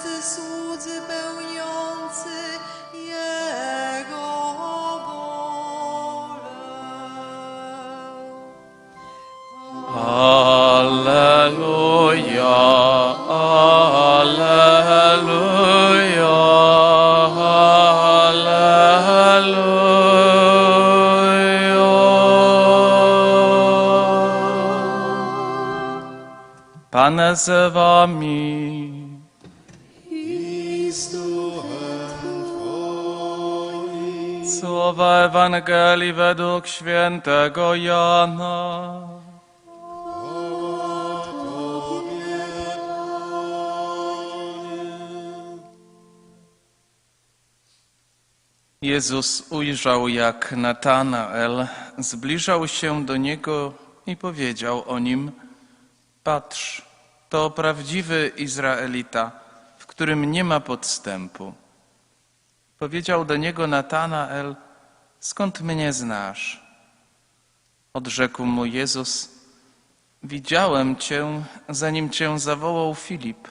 wszyscy słudzy pełniący Jego wolę. Alleluja, Alleluja, Alleluja. Pan z wami. Słowa Ewangelii według świętego Jana. Jezus ujrzał, jak Natanael zbliżał się do niego i powiedział o nim: Patrz, to prawdziwy Izraelita, którym nie ma podstępu. Powiedział do niego Natanael: Skąd mnie znasz? Odrzekł mu Jezus: Widziałem cię, zanim cię zawołał Filip,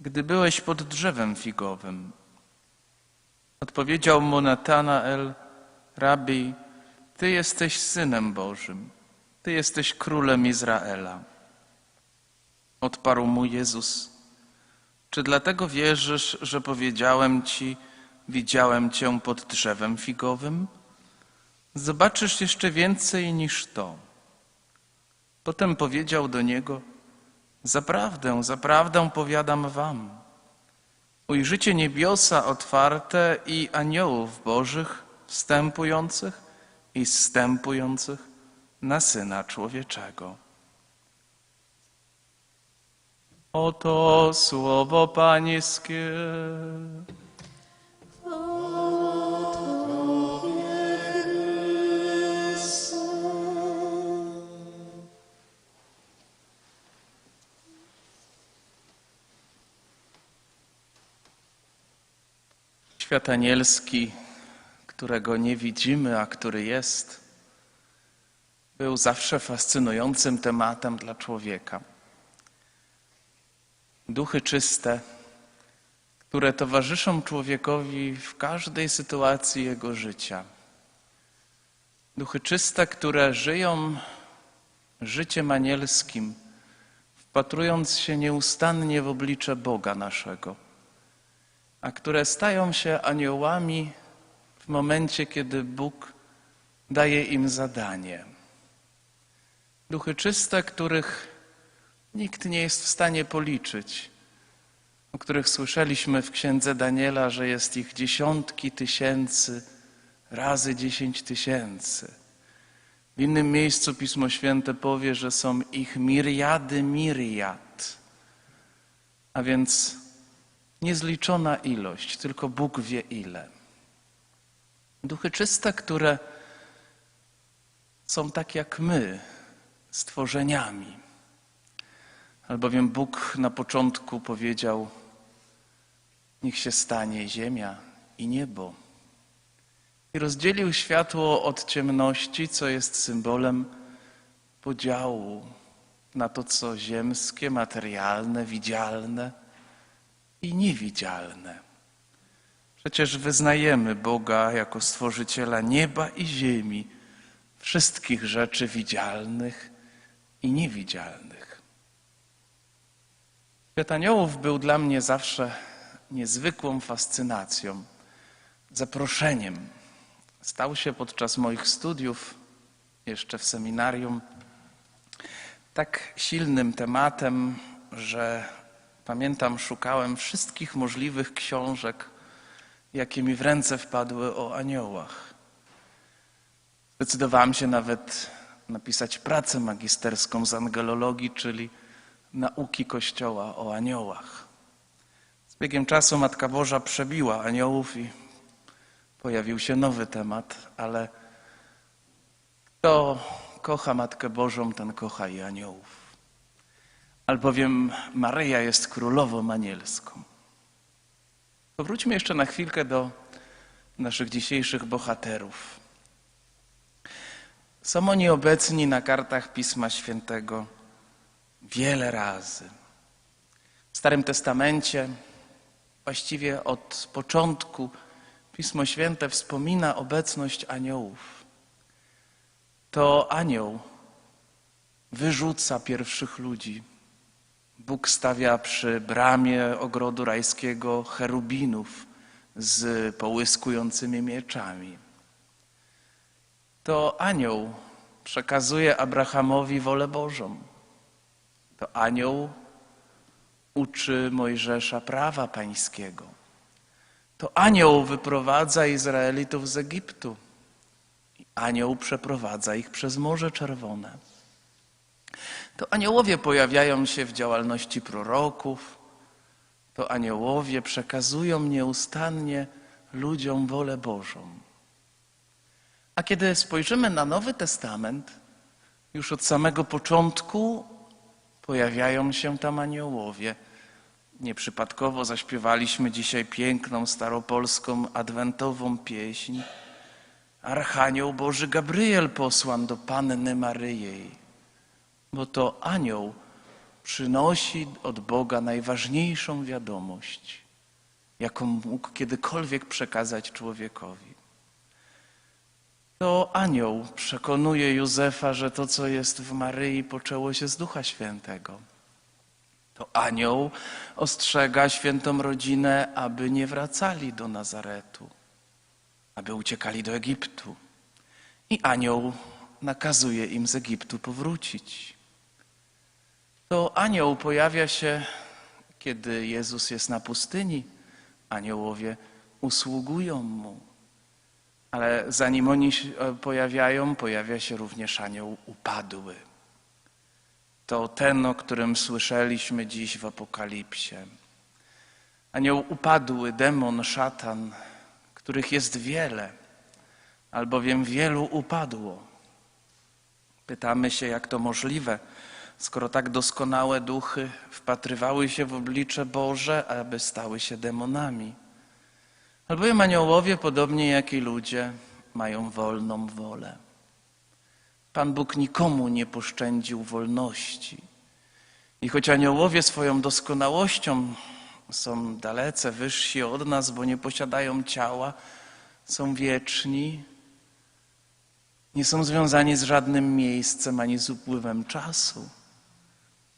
gdy byłeś pod drzewem figowym. Odpowiedział mu Natanael: Rabbi, ty jesteś synem Bożym, ty jesteś królem Izraela. Odparł mu Jezus: Czy dlatego wierzysz, że powiedziałem ci, widziałem cię pod drzewem figowym? Zobaczysz jeszcze więcej niż to. Potem powiedział do niego: Zaprawdę, zaprawdę powiadam wam. Ujrzycie niebiosa otwarte i aniołów bożych wstępujących i zstępujących na syna człowieczego. Oto słowo pańskie. Świat anielski, którego nie widzimy, a który jest, był zawsze fascynującym tematem dla człowieka. Duchy czyste, które towarzyszą człowiekowi w każdej sytuacji jego życia. Duchy czyste, które żyją życiem anielskim, wpatrując się nieustannie w oblicze Boga naszego a które stają się aniołami w momencie, kiedy Bóg daje im zadanie. Duchy czyste, których nikt nie jest w stanie policzyć, o których słyszeliśmy w księdze Daniela, że jest ich dziesiątki tysięcy razy dziesięć tysięcy. W innym miejscu Pismo Święte powie, że są ich miriady miriad. A więc Niezliczona ilość, tylko Bóg wie ile. Duchy czyste, które są tak jak my, stworzeniami. Albowiem Bóg na początku powiedział: Niech się stanie ziemia i niebo. I rozdzielił światło od ciemności, co jest symbolem podziału na to, co ziemskie, materialne, widzialne i niewidzialne. Przecież wyznajemy Boga jako stworzyciela nieba i ziemi, wszystkich rzeczy widzialnych i niewidzialnych. Świat aniołów był dla mnie zawsze niezwykłą fascynacją, zaproszeniem. Stał się podczas moich studiów, jeszcze w seminarium, tak silnym tematem, że Pamiętam, szukałem wszystkich możliwych książek, jakie mi w ręce wpadły o aniołach. Zdecydowałem się nawet napisać pracę magisterską z angelologii, czyli nauki Kościoła o aniołach. Z biegiem czasu Matka Boża przebiła aniołów i pojawił się nowy temat, ale kto kocha Matkę Bożą, ten kocha i aniołów albowiem Maryja jest królową anielską. Powróćmy jeszcze na chwilkę do naszych dzisiejszych bohaterów. Są oni obecni na kartach Pisma Świętego wiele razy. W Starym Testamencie właściwie od początku Pismo Święte wspomina obecność aniołów, to anioł wyrzuca pierwszych ludzi. Bóg stawia przy bramie ogrodu rajskiego cherubinów z połyskującymi mieczami. To anioł przekazuje Abrahamowi wolę Bożą. To anioł uczy Mojżesza prawa pańskiego. To anioł wyprowadza Izraelitów z Egiptu. I anioł przeprowadza ich przez Morze Czerwone. To aniołowie pojawiają się w działalności proroków. To aniołowie przekazują nieustannie ludziom wolę Bożą. A kiedy spojrzymy na Nowy Testament, już od samego początku pojawiają się tam aniołowie. Nieprzypadkowo zaśpiewaliśmy dzisiaj piękną staropolską adwentową pieśń. Archanioł Boży Gabriel posłan do Panny Maryi, bo to anioł przynosi od Boga najważniejszą wiadomość, jaką mógł kiedykolwiek przekazać człowiekowi. To anioł przekonuje Józefa, że to, co jest w Maryi, poczęło się z Ducha Świętego. To anioł ostrzega świętą rodzinę, aby nie wracali do Nazaretu, aby uciekali do Egiptu. I anioł nakazuje im z Egiptu powrócić. To anioł pojawia się, kiedy Jezus jest na pustyni. Aniołowie usługują mu. Ale zanim oni się pojawiają, pojawia się również anioł upadły. To ten, o którym słyszeliśmy dziś w Apokalipsie. Anioł upadły, demon, szatan, których jest wiele, albowiem wielu upadło. Pytamy się, jak to możliwe, skoro tak doskonałe duchy wpatrywały się w oblicze Boże, aby stały się demonami. Albowiem aniołowie, podobnie jak i ludzie, mają wolną wolę. Pan Bóg nikomu nie poszczędził wolności. I choć aniołowie swoją doskonałością są dalece wyżsi od nas, bo nie posiadają ciała, są wieczni, nie są związani z żadnym miejscem ani z upływem czasu.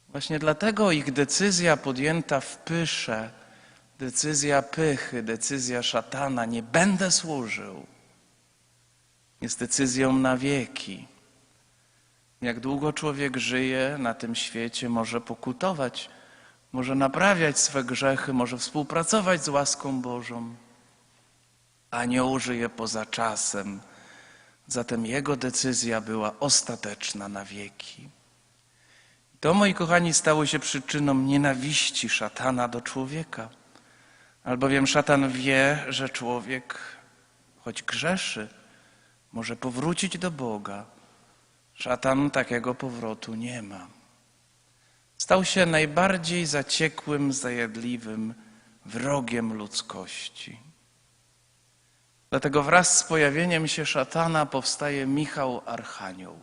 Właśnie dlatego ich decyzja podjęta w pysze, decyzja pychy, decyzja szatana, nie będę służył, jest decyzją na wieki. Jak długo człowiek żyje na tym świecie, może pokutować, może naprawiać swe grzechy, może współpracować z łaską Bożą. Anioł żyje poza czasem, zatem jego decyzja była ostateczna na wieki. To, moi kochani, stało się przyczyną nienawiści szatana do człowieka. Albowiem szatan wie, że człowiek, choć grzeszy, może powrócić do Boga. Szatan takiego powrotu nie ma. Stał się najbardziej zaciekłym, zajadliwym wrogiem ludzkości. Dlatego wraz z pojawieniem się szatana powstaje Michał Archanioł.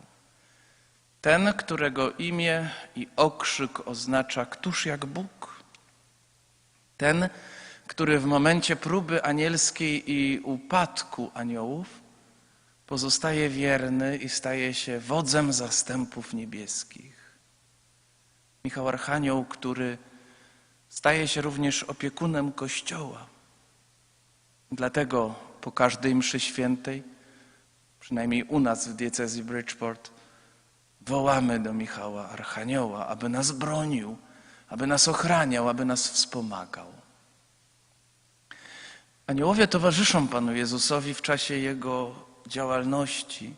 Ten, którego imię i okrzyk oznacza Któż jak Bóg? Ten, który w momencie próby anielskiej i upadku aniołów pozostaje wierny i staje się wodzem zastępów niebieskich. Michał Archanioł, który staje się również opiekunem Kościoła. Dlatego po każdej mszy świętej, przynajmniej u nas w diecezji Bridgeport, wołamy do Michała Archanioła, aby nas bronił, aby nas ochraniał, aby nas wspomagał. Aniołowie towarzyszą Panu Jezusowi w czasie Jego działalności.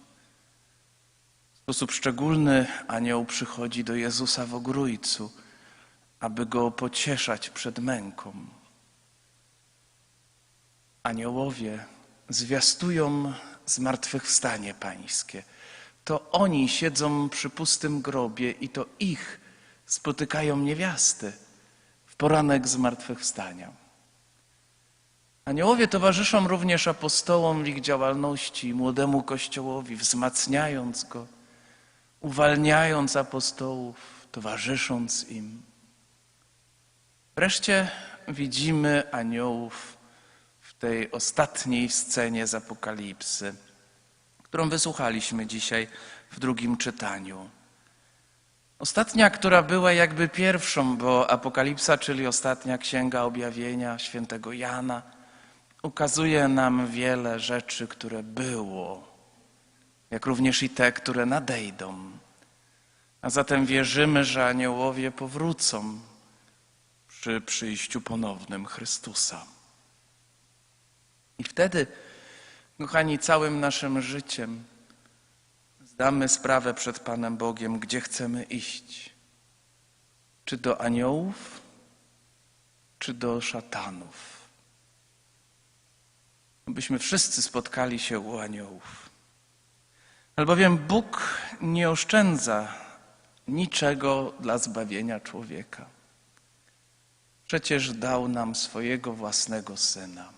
W sposób szczególny anioł przychodzi do Jezusa w ogrójcu, aby Go pocieszać przed męką. Aniołowie zwiastują zmartwychwstanie Pańskie. To oni siedzą przy pustym grobie i to ich spotykają niewiasty w poranek zmartwychwstania. Aniołowie towarzyszą również apostołom w ich działalności, młodemu Kościołowi, wzmacniając go, uwalniając apostołów, towarzysząc im. Wreszcie widzimy aniołów w tej ostatniej scenie z Apokalipsy, którą wysłuchaliśmy dzisiaj w drugim czytaniu. Ostatnia, która była jakby pierwszą, bo Apokalipsa, czyli ostatnia księga objawienia świętego Jana, ukazuje nam wiele rzeczy, które było, jak również i te, które nadejdą. A zatem wierzymy, że aniołowie powrócą przy przyjściu ponownym Chrystusa. I wtedy, kochani, całym naszym życiem zdamy sprawę przed Panem Bogiem, gdzie chcemy iść. Czy do aniołów, czy do szatanów. Byśmy wszyscy spotkali się u aniołów. Albowiem Bóg nie oszczędza niczego dla zbawienia człowieka. Przecież dał nam swojego własnego syna.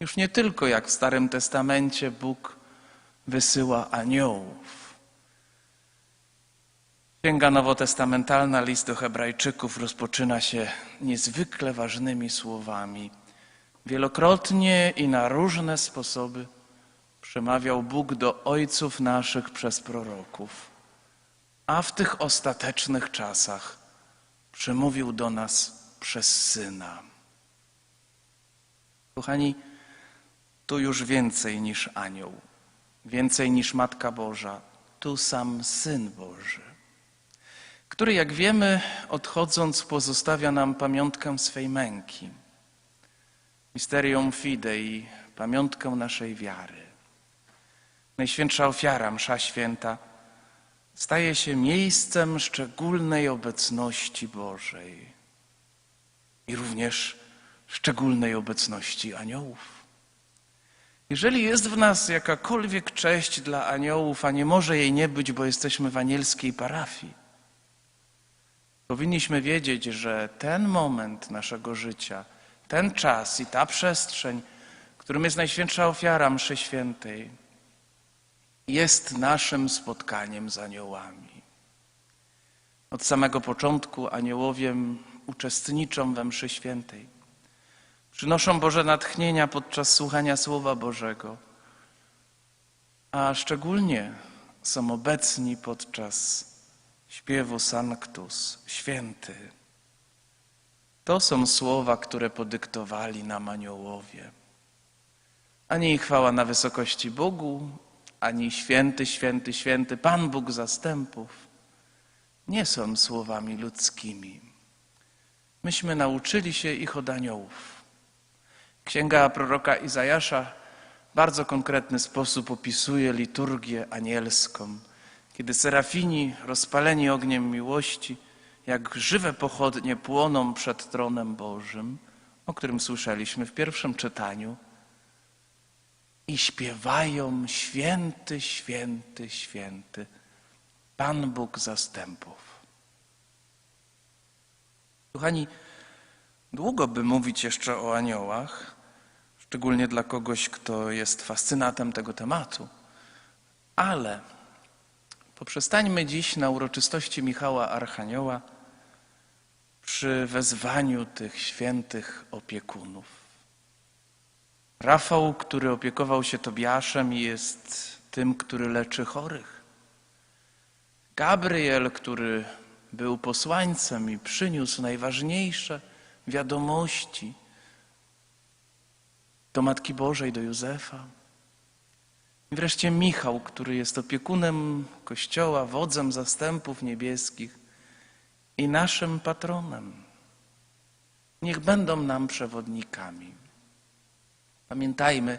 Już nie tylko jak w Starym Testamencie Bóg wysyła aniołów. Księga Nowotestamentalna, list do Hebrajczyków rozpoczyna się niezwykle ważnymi słowami. Wielokrotnie i na różne sposoby przemawiał Bóg do ojców naszych przez proroków, a w tych ostatecznych czasach przemówił do nas przez Syna. Kochani, tu już więcej niż anioł, więcej niż Matka Boża, tu sam Syn Boży, który, jak wiemy, odchodząc, pozostawia nam pamiątkę swej męki, misterium fidei, pamiątkę naszej wiary. Najświętsza ofiara, msza święta, staje się miejscem szczególnej obecności Bożej i również szczególnej obecności aniołów. Jeżeli jest w nas jakakolwiek cześć dla aniołów, a nie może jej nie być, bo jesteśmy w anielskiej parafii, powinniśmy wiedzieć, że ten moment naszego życia, ten czas i ta przestrzeń, którym jest Najświętsza Ofiara Mszy Świętej, jest naszym spotkaniem z aniołami. Od samego początku aniołowie uczestniczą we mszy świętej. Przynoszą Boże natchnienia podczas słuchania Słowa Bożego, a szczególnie są obecni podczas śpiewu Sanctus, święty. To są słowa, które podyktowali nam aniołowie. Ani chwała na wysokości Bogu, ani święty, święty, święty Pan Bóg zastępów nie są słowami ludzkimi. Myśmy nauczyli się ich od aniołów. Księga proroka Izajasza w bardzo konkretny sposób opisuje liturgię anielską, kiedy serafini rozpaleni ogniem miłości, jak żywe pochodnie płoną przed tronem Bożym, o którym słyszeliśmy w pierwszym czytaniu, i śpiewają święty, święty, święty, Pan Bóg zastępów. Kochani, długo by mówić jeszcze o aniołach, szczególnie dla kogoś, kto jest fascynatem tego tematu, ale poprzestańmy dziś na uroczystości Michała Archanioła przy wezwaniu tych świętych opiekunów. Rafał, który opiekował się Tobiaszem, jest tym, który leczy chorych. Gabriel, który był posłańcem i przyniósł najważniejsze wiadomości do Matki Bożej, do Józefa. I wreszcie Michał, który jest opiekunem Kościoła, wodzem zastępów niebieskich i naszym patronem. Niech będą nam przewodnikami. Pamiętajmy,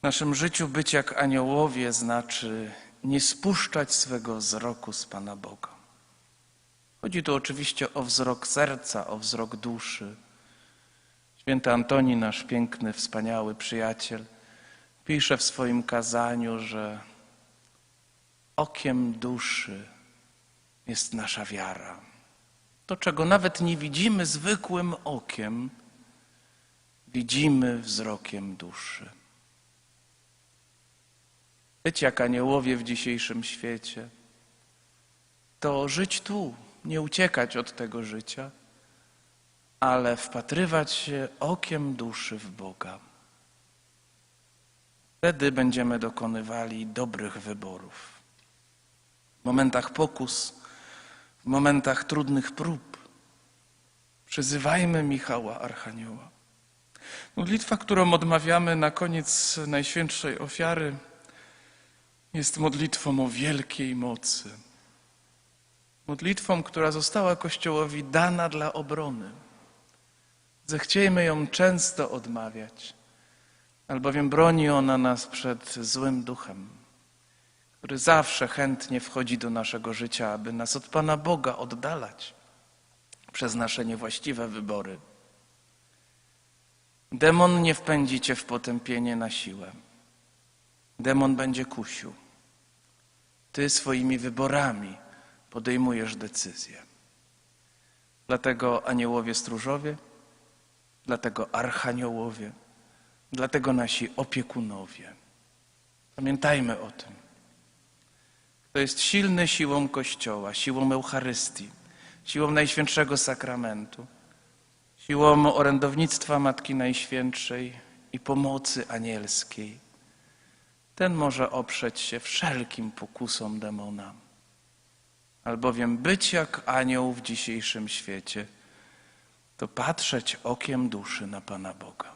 w naszym życiu być jak aniołowie znaczy nie spuszczać swego wzroku z Pana Boga. Chodzi tu oczywiście o wzrok serca, o wzrok duszy. Święty Antoni, nasz piękny, wspaniały przyjaciel, pisze w swoim kazaniu, że okiem duszy jest nasza wiara. To, czego nawet nie widzimy zwykłym okiem, widzimy wzrokiem duszy. Być jak aniołowie w dzisiejszym świecie, to żyć tu, nie uciekać od tego życia, ale wpatrywać się okiem duszy w Boga. Wtedy będziemy dokonywali dobrych wyborów. W momentach pokus, w momentach trudnych prób. Przyzywajmy Michała Archanioła. Modlitwa, którą odmawiamy na koniec Najświętszej Ofiary, jest modlitwą o wielkiej mocy. Modlitwą, która została Kościołowi dana dla obrony. Zechciejmy ją często odmawiać, albowiem broni ona nas przed złym duchem, który zawsze chętnie wchodzi do naszego życia, aby nas od Pana Boga oddalać przez nasze niewłaściwe wybory. Demon nie wpędzi cię w potępienie na siłę. Demon będzie kusił. Ty swoimi wyborami podejmujesz decyzje. Dlatego aniołowie stróżowie, dlatego archaniołowie, dlatego nasi opiekunowie. Pamiętajmy o tym. To jest silny siłą Kościoła, siłą Eucharystii, siłą Najświętszego Sakramentu, siłą orędownictwa Matki Najświętszej i pomocy anielskiej. Ten może oprzeć się wszelkim pokusom demona. Albowiem być jak anioł w dzisiejszym świecie, to patrzeć okiem duszy na Pana Boga.